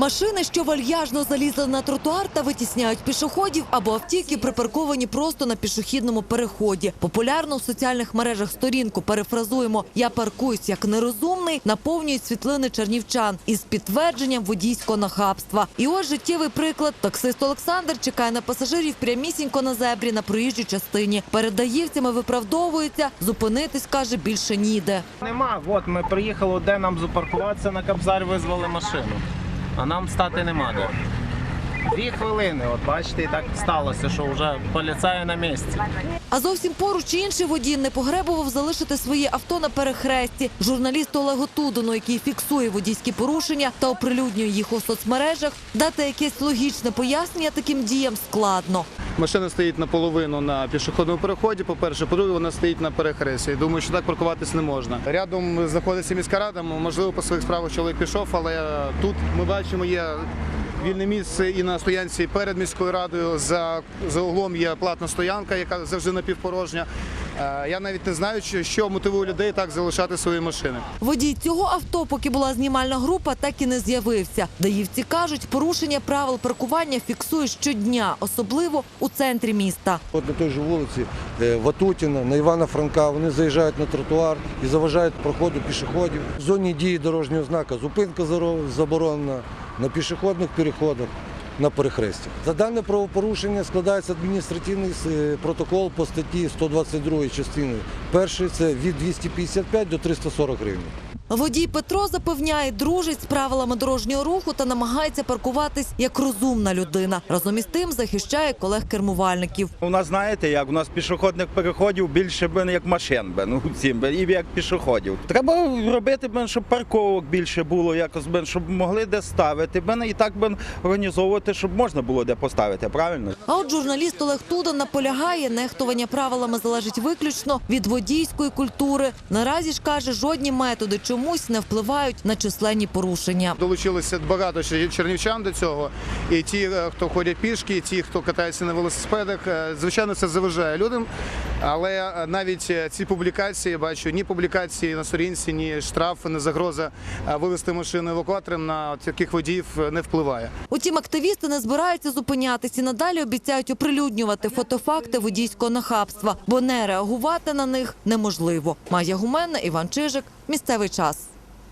Машини, що вальяжно залізли на тротуар та витісняють пішоходів, або автівки припарковані просто на пішохідному переході. Популярно в соціальних мережах сторінку перефразуємо Я паркуюсь як нерозумний, наповнюють світлини чернівчан із підтвердженням водійського нахабства. І ось життєвий приклад. Таксист Олександр чекає на пасажирів прямісінько на зебрі на проїжджій частині. Перед даївцями виправдовується, зупинитись каже більше ніде. Нема. От ми приїхали, де нам запаркуватися на Кобзар, визвали машину. А нам стати нема де. Дві хвилини, от бачите, і так сталося, що вже поліцаї на місці. А зовсім поруч інший водій не погребував залишити своє авто на перехресті. Журналісту Олегу Тудину, який фіксує водійські порушення та оприлюднює їх у соцмережах, дати якесь логічне пояснення таким діям складно. Машина стоїть наполовину на пішохідному переході. По-перше, по-друге, вона стоїть на перехресті. Думаю, що так паркуватись не можна. Рядом знаходиться міська рада. Можливо, по своїх справах чоловік пішов, але тут ми бачимо, є вільне місце і на стоянці перед міською радою. За, за углом є платна стоянка, яка завжди напівпорожня. Е, Я навіть не знаю, що- мотивує людей так залишати свої машини. Водій цього авто, поки була знімальна група, так і не з'явився. Даївці кажуть, порушення правил паркування фіксують щодня, особливо у центрі міста. От на той же вулиці е, Ватутіна, на Івана Франка вони заїжджають на тротуар і заважають проходу пішоходів. В зоні дії дорожнього знака зупинка заборонена на пішохідних переходах. На перехрестях. За дане правопорушення складається адміністративний е, протокол по статті 122 частини. Перший це від 255 до 340 гривень. Водій Петро запевняє, дружить з правилами дорожнього руху та намагається паркуватись як розумна людина. Разом із тим захищає колег-кермувальників. У нас знаєте, як у нас пішохідних переходів більше б як машин, би, ну цим би, і як пішоходів. Треба робити, б, щоб парковок більше було, якось б, щоб могли де ставити, б, і так би організовувати, щоб можна було де поставити. Правильно? А от журналіст Олег Туда наполягає, нехтування правилами залежить виключно від водійської культури. Наразі ж каже, жодні методи чомусь не впливають на численні порушення. Долучилося багато чернівчан до цього. І ті, е, хто ходять пішки, і ті, хто катається на велосипедах. Е, Звичайно, це заважає людям. Але е, навіть ці публікації, бачу, ні публікації на сторінці, ні штрафи, ні загроза вивезти машину евакуатором на таких водіїв не впливає. Утім, активісти не збираються зупинятись і надалі обіцяють оприлюднювати фотофакти водійського нахабства, бо не реагувати на них неможливо. Майя Гуменна, Іван Чижик. Місцевий час.